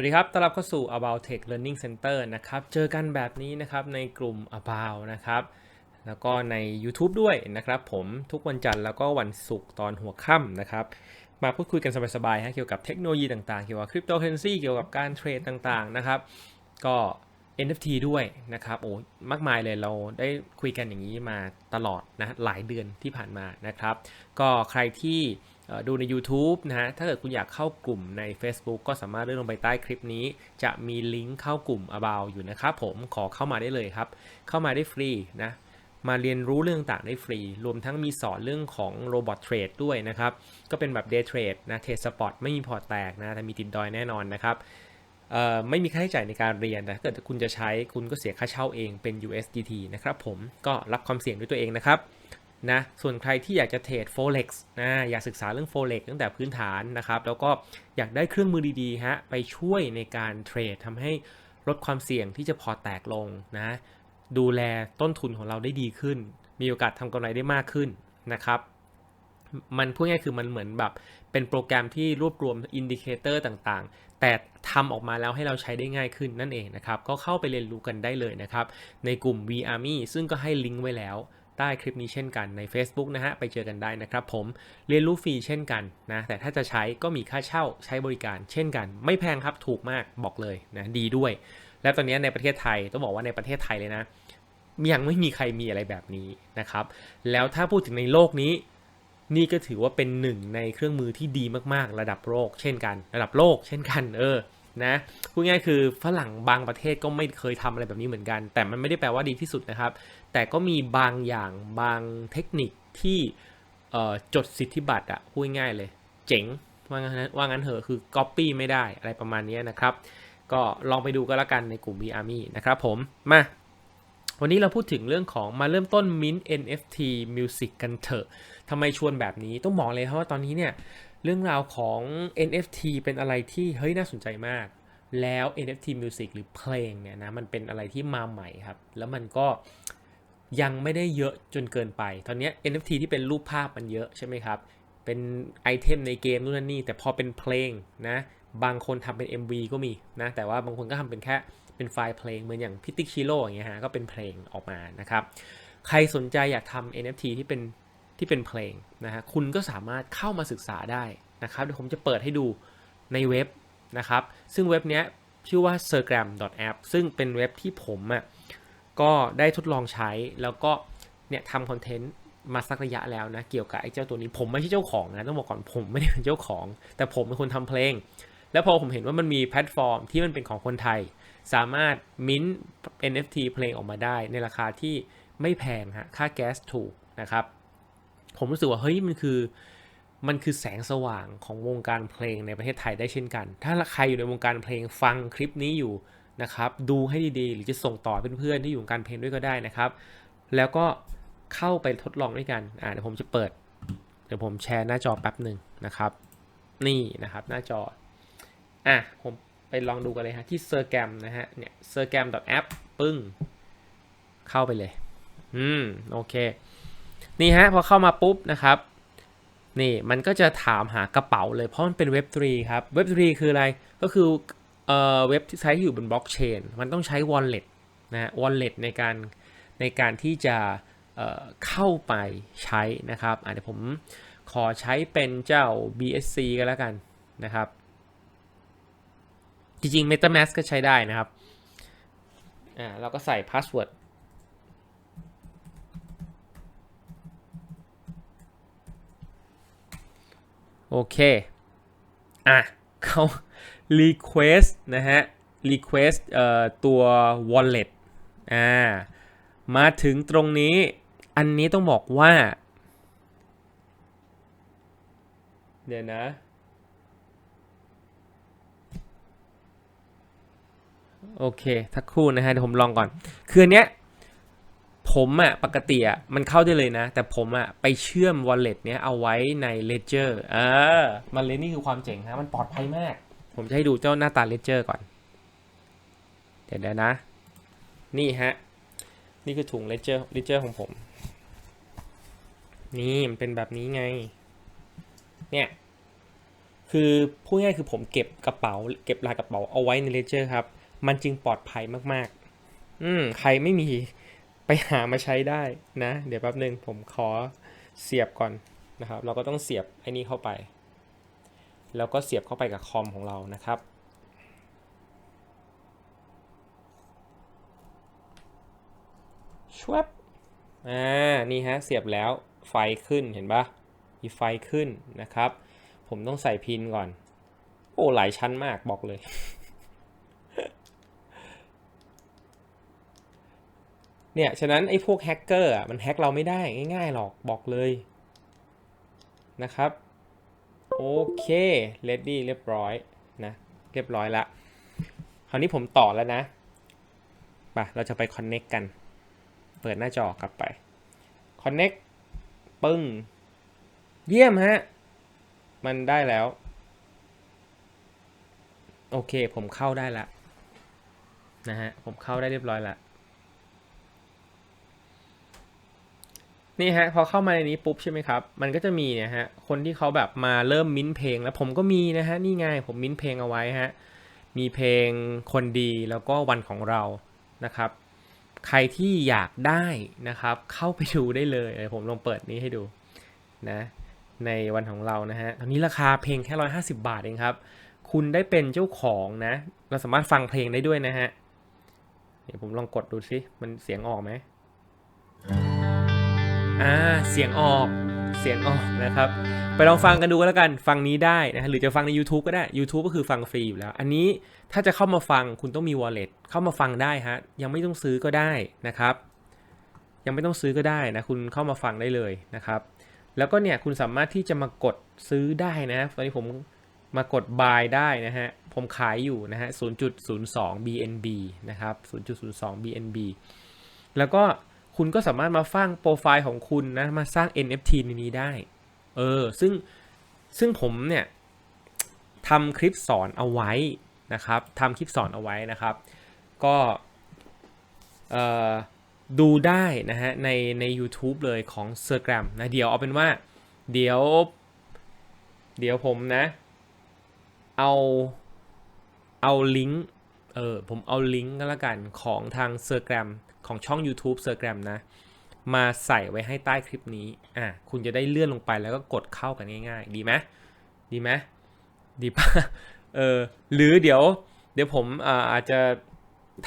วัสดีครับ ต้อนรับเข้าสู่ About Tech Learning Center นะครับ เจอกันแบบนี้นะครับในกลุ่ม About นะครับ แล้วก็ใน YouTube ด้วยนะครับผมทุกวันจันทร์แล้วก็วันศุกร์ตอนหัวค่ำนะครับ มาพูดคุยกันสบายๆฮะเกี่ยวกับเทคโนโลยีต่างๆ เกี่ยวกับคริปโตเคอเรนซีเกี่ยวกับการเทรดต่างๆนะครับ ก็ NFT ด้วยนะครับโอ้มากมายเลยเราได้คุยกันอย่างนี้มาตลอดนะหลายเดือนที่ผ่านมานะครับ ก็ใครที่ดูใน YouTube นะฮะ ถ้าเกิดคุณอยากเข้ากลุ่มใน Facebook ก็สามารถเลื่อนลงไปใต้คลิปนี้ จะมีลิงก์เข้ากลุ่ม About อยู่นะครับผมขอเข้ามาได้เลยครับ เข้ามาได้ฟรีนะมาเรียนรู้เรื่องต่างได้ฟรี รวมทั้งมีสอนเรื่องของโรบอทเทรดด้วยนะครับ ก็เป็นแบบ Day Trade นะเทรดสปอตไม่มีพอร์ตแตกนะแต่มีติดดอยแน่นอนนะครับ ไม่มีค่าใช้จ่ายในการเรียนแต่ถ้าเกิดคุณจะใช้คุณก็เสียค่าเช่าเองเป็น USDT นะครับผมก็รับความเสี่ยงด้วยตัวเองนะครับนะส่วนใครที่อยากจะเทรด Forex นะอยากศึกษาเรื่อง Forex ตั้งแต่พื้นฐานนะครับแล้วก็อยากได้เครื่องมือดีๆฮะไปช่วยในการเทรดทำให้ลดความเสี่ยงที่จะพอแตกลงนะดูแลต้นทุนของเราได้ดีขึ้น มีโอกาสทำกำไรได้มากขึ้นนะครับมันพูดง่ายคือมันเหมือนแบบเป็นโปรแกรมที่รวบรวมอินดิเคเตอร์ต่างๆ แต่ ทำออกมาแล้วให้เราใช้ได้ง่ายขึ้นนั่นเองนะครับ ก็เข้าไปเรียนรู้กันได้เลยนะครับ ในกลุ่ม VArmy ซึ่งก็ให้ลิงก์ไว้แล้วใต้คลิปนี้เช่นกันใน Facebook นะฮะไปเจอกันได้นะครับผมเรียนรู้ฟรีเช่นกันนะแต่ถ้าจะใช้ก็มีค่าเช่าใช้บริการเช่นกัน ไม่แพงครับถูกมากบอกเลยนะดีด้วย และตอนนี้ในประเทศไทยต้องบอกว่าในประเทศไทยเลยนะยังไม่มีใครมีอะไรแบบนี้นะครับ แล้วถ้าพูดถึงในโลกนี้ นี่ก็ถือว่าเป็นหนึ่งในเครื่องมือที่ดีมากๆ ระดับโลกเช่นกัน ระดับโลกเช่นกัน เออ นะพูดง่ายคือฝรั่งบางประเทศก็ไม่เคยทำอะไรแบบนี้เหมือนกัน แต่มันไม่ได้แปลว่าดีที่สุดนะครับ แต่ก็มีบางอย่างบางเทคนิคที่จดสิทธิบัตรอะพูดง่ายเลย เจ๋งว่างั้นว่างั้นเถอะคือ Copy ไม่ได้อะไรประมาณนี้นะครับ ก็ลองไปดูก็แล้วกันในกลุ่ม v Army นะครับผมมาวันนี้เราพูดถึงเรื่องของมาเริ่มต้น Mint NFT Music กันเถอะทำไมชวนแบบนี้ต้องบอกเลยครับว่าตอนนี้เนี่ย เรื่องราวของ NFT เป็นอะไรที่เฮ้ยน่าสนใจมาก แล้ว NFT Music หรือเพลงเนี่ยนะมันเป็นอะไรที่มาใหม่ครับ แล้วมันก็ยังไม่ได้เยอะจนเกินไป ตอนนี้ NFT ที่เป็นรูปภาพมันเยอะใช่ไหมครับ เป็นไอเทมในเกมนู่นนี่ แต่พอเป็นเพลงนะ บางคนทำเป็น MV ก็มีนะ แต่ว่าบางคนก็ทำเป็นแค่เป็นไฟล์เพลง เหมือนอย่างพิติชิโร่อย่างเงี้ยฮะ ก็เป็นเพลงออกมานะครับ ใครสนใจอยากทำ NFT ที่เป็น ที่เป็นเพลงนะฮะคุณก็สามารถเข้ามาศึกษาได้นะครับเดี๋ยวผมจะเปิดให้ดูในเว็บนะครับ ซึ่งเว็บนี้ชื่อว่า sergram.app ซึ่งเป็นเว็บที่ผมอะก็ได้ทดลองใช้แล้วก็เนี่ยทำคอนเทนต์มาสักระยะแล้วนะ เกี่ยวกับไอ้เจ้าตัวนี้ผมไม่ใช่เจ้าของนะ ต้องบอกก่อนผมไม่ได้เป็นเจ้าของ แต่ผมเป็นคนทำเพลง แล้วพอผมเห็นว่ามันมีแพลตฟอร์มที่มันเป็นของคนไทย สามารถมิ้น NFT เพลงออกมาได้ในราคาที่ไม่แพงฮะค่าแก๊สถูกนะครับ ผมรู้สึกว่าเฮ้ยมันคือมันคือแสงสว่างของวงการเพลงในประเทศไทยได้เช่นกัน ถ้าใครอยู่ในวงการเพลงฟังคลิปนี้อยู่นะครับ ดูให้ดีๆ หรือจะส่งต่อเพื่อนๆที่อยู่วงการเพลงด้วยก็ได้นะครับ แล้วก็เข้าไปทดลองด้วยกัน อ่าเดี๋ยวผมจะเปิด เดี๋ยวผมแชร์หน้าจอแป๊บหนึ่งนะครับ นี่นะครับหน้าจอ อะผมไปลองดูกันเลยฮะที่ Sergam นะฮะ เนี่ย sergam.app ปึ้ง เข้าไปเลย อืม โอเค นี่ฮะพอเข้ามาปุ๊บนะครับนี่มันก็จะถามหากระเป๋าเลยเพราะมันเป็นเว็บ3ครับเว็บ3คืออะไรก็คือเอ่อเว็บที่ใช้อยู่บนบล็อกเชนมันต้องใช้ wallet นะฮะ wallet ในการในการที่จะเอ่อเข้าไปใช้นะครับอะเดี๋ยวผมขอใช้เป็นเจ้า BSC ก็แล้วกันนะครับ จริงๆ MetaMask ก็ใช้ได้นะครับอ่าเราก็ใส่ password โอเค อะเขา request นะฮะ request เอ่อตัว wallet อ่า มาถึงตรงนี้ อันนี้ต้องบอกว่า เดี๋ยวนะโอเคทักคู่นะฮะเดี๋ยวผมลองก่อน คืออันเนี้ย ผมอะปกติอะมันเข้าได้เลยนะ แต่ผมอะไปเชื่อม wallet เนี้ยเอาไว้ใน ledger เออมันเลยนี่คือความเจ๋งฮะมันปลอดภัยมาก ผมจะให้ดูเจ้าหน้าตา ledger ก่อน เดี๋ยวนะ นี่ฮะ นี่คือถุง ledger ledger ของผม นี่มันเป็นแบบนี้ไง เนี่ย คือพูดง่ายคือผมเก็บกระเป๋า เก็บลายกระเป๋าเอาไว้ในเลเจอร์ครับ มันจึงปลอดภัยมากๆ อืมใครไม่มี ไปหามาใช้ได้นะ เดี๋ยวแป๊บหนึ่งผมขอเสียบก่อนนะครับ เราก็ต้องเสียบไอ้นี้เข้าไป แล้วก็เสียบเข้าไปกับคอมของเรานะครับชวบอ่า นี่ฮะ เสียบแล้วไฟขึ้นเห็นปะมีไฟขึ้นนะครับ ผมต้องใส่พินก่อน โอ้ หลายชั้นมากบอกเลย เนี่ยฉะนั้นไอ้พวกแฮกเกอร์อะมันแฮกเราไม่ได้ง่ายๆหรอกบอกเลยนะครับโอเค ready เรียบร้อยนะเรียบร้อยละคราวนี้ผมต่อแล้วนะไปเราจะไป connect กัน เปิดหน้าจอกลับไป connect ปึ้ง เยี่ยมฮะ มันได้แล้ว โอเคผมเข้าได้ละนะฮะ ผมเข้าได้เรียบร้อยละ นี่ฮะพอเข้ามาในนี้ปุ๊บใช่ไหมครับ มันก็จะมีเนี่ยฮะคนที่เขาแบบมาเริ่มมิ้นเพลง แล้วผมก็มีนะฮะนี่ไงผมมิ้นเพลงเอาไว้ฮะมีเพลงคนดีแล้วก็วันของเรานะครับ ใครที่อยากได้นะครับ เข้าไปดูได้เลยเดี๋ยวผมลองเปิดนี้ให้ดูนะในวันของเรานะฮะตอนนี้ราคาเพลงแค่ร้อยห้าสิบาทเองครับ คุณได้เป็นเจ้าของนะ เราสามารถฟังเพลงได้ด้วยนะฮะเดี๋ยวผมลองกดดูสิมันเสียงออกไหม อ่าเสียงออกเสียงออกนะครับ ไปลองฟังกันดูก็แล้วกันฟังนี้ได้นะหรือจะฟังใน YouTube ก็ได้ YouTube ก็คือฟังฟรีอยู่แล้ว อันนี้ถ้าจะเข้ามาฟังคุณต้องมี wallet เข้ามาฟังได้ฮะยังไม่ต้องซื้อก็ได้นะครับ ยังไม่ต้องซื้อก็ได้นะคุณเข้ามาฟังได้เลยนะครับ แล้วก็เนี่ยคุณสามารถที่จะมากดซื้อได้นะตอนนี้ผมมากด buy ได้นะฮะผมขายอยู่นะฮะ0.02 BNB นะครับ0.02 BNB แล้วก็ คุณก็สามารถมาฟังโปรไฟล์ของคุณนะ มาสร้าง NFT ในนี้ได้ เออ ซึ่ง ซึ่งผมเนี่ยทำคลิปสอนเอาไว้นะครับทำคลิปสอนเอาไว้นะครับ ก็เอ่อดูได้นะฮะในใน YouTube เลยของ s e r g r a m นะเดี๋ยวเอาเป็นว่าเดี๋ยว เดี๋ยวผมนะ เอาเอาลิงก์ เออผมเอาลิงก์ก็แล้วกันของทาง s e r g r a m ของช่อง YouTube s e r g r a m นะ มาใส่ไว้ให้ใต้คลิปนี้อะคุณจะได้เลื่อนลงไปแล้วก็กดเข้ากันง่าย ๆ ดีไหมดีไหมดีปะเออหรือเดี๋ยวเดี๋ยวผมอาอาจจะ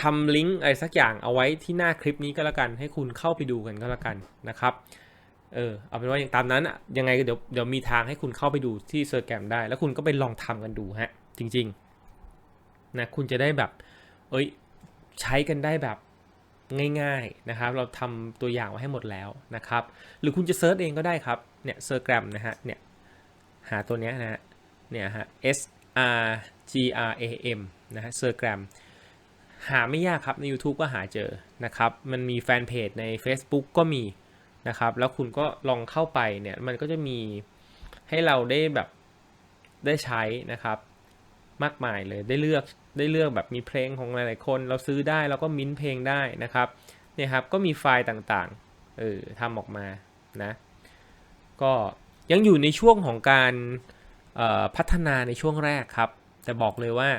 ทำลิงก์อะไรสักอย่างเอาไว้ที่หน้าคลิปนี้ก็แล้วกัน ให้คุณเข้าไปดูกันก็แล้วกันนะครับเออเอาเป็นว่าอย่างตามนั้นยังไงก็เดี๋ยวเดี๋ยวมีทางให้คุณเข้าไปดูที่เซอร์แกรมได้ แล้วคุณก็ไปลองทำกันดูฮะจริง ๆ นะคุณจะได้แบบ เอ้ยใช้กันได้แบบง่ายๆนะครับ เราทำตัวอย่างไว้ให้หมดแล้วนะครับ หรือคุณจะเซิร์ชเองก็ได้ครับ เนี่ยเซอร์แกรมนะฮะ เนี่ย หาตัวเนี้ยนะฮะ เนี่ยฮะ S R G R A M นะฮะเซอร์แกรมหาไม่ยากครับ ใน YouTube ก็หาเจอนะครับ มันมีแฟนเพจใน Facebook ก็มีนะครับ แล้วคุณก็ลองเข้าไปเนี่ย มันก็จะมีให้เราได้แบบได้ใช้นะครับ มากมายเลยได้เลือก ได้เลือกแบบมีเพลงของหลายๆคน เราซื้อได้แล้วก็มิ้นเพลงได้นะครับเนี่ยครับก็มีไฟล์ต่างๆเออทำออกมานะก็ยังอยู่ในช่วงของการพัฒนาในช่วงแรกครับ แต่บอกเลยว่า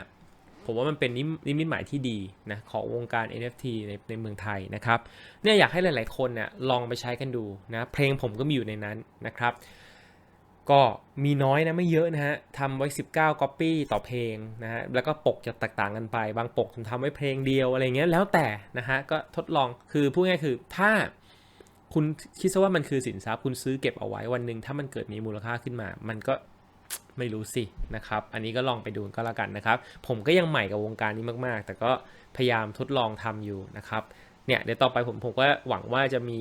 ผมว่ามันเป็นนิมิตหมายที่ดีนะของวงการ NFT ในในเมืองไทยนะครับเนี่ยอยากให้หลาย ๆ คนเนี่ยลองไปใช้กันดูนะเพลงผมก็มีอยู่ในนั้นนะครับ ก็มีน้อยนะไม่เยอะนะฮะทำไว้ 19 copy ต่อเพลงนะฮะแล้วก็ปกจะแตกต่างกันไป บางปกทำไว้เพลงเดียวอะไรเงี้ยแล้วแต่นะฮะก็ทดลองคือพูดง่ายคือถ้าคุณคิดซะว่ามันคือสินทรัพย์คุณซื้อเก็บเอาไว้วันหนึ่งถ้ามันเกิดมีมูลค่าขึ้นมา มันก็ไม่รู้สินะครับ อันนี้ก็ลองไปดูก็แล้วกันนะครับ ผมก็ยังใหม่กับวงการนี้มากๆ แต่ก็พยายามทดลองทำอยู่นะครับ เนี่ยเดี๋ยวต่อไปผมผมก็หวังว่าจะมี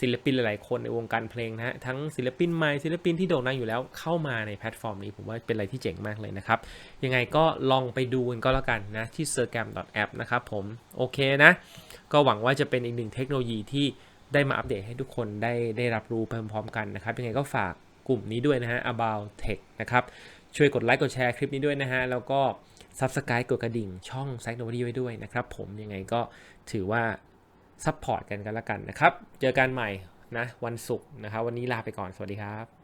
ศิลปินหลาย ๆ คนในวงการเพลงนะฮะทั้งศิลปินใหม่ศิลปินที่โด่งดังอยู่แล้วเข้ามาในแพลตฟอร์มนี้ผมว่าเป็นอะไรที่เจ๋งมากเลยนะครับ ยังไงก็ลองไปดูกันก็แล้วกันนะที่ s e r g a m app นะครับผมโอเคนะ ก็หวังว่าจะเป็นอีกหนึ่งเทคโนโลยีที่ได้มาอัปเดตให้ทุกคนได้ได้รับรู้พร้อม ๆ กันนะครับ ยังไงก็ฝากกลุ่มนี้ด้วยนะฮะ about tech นะครับ ช่วยกดไลค์กดแชร์คลิปนี้ด้วยนะฮะ แล้วก็ subscribe กดกระดิ่งช่อง s ซ c โน o ไว้ด้วยนะครับผมยังไงก็ถือว่า ซัพพอร์ตกันกันละกันนะครับ เจอกันใหม่นะวันศุกร์นะครับ วันนี้ลาไปก่อน สวัสดีครับ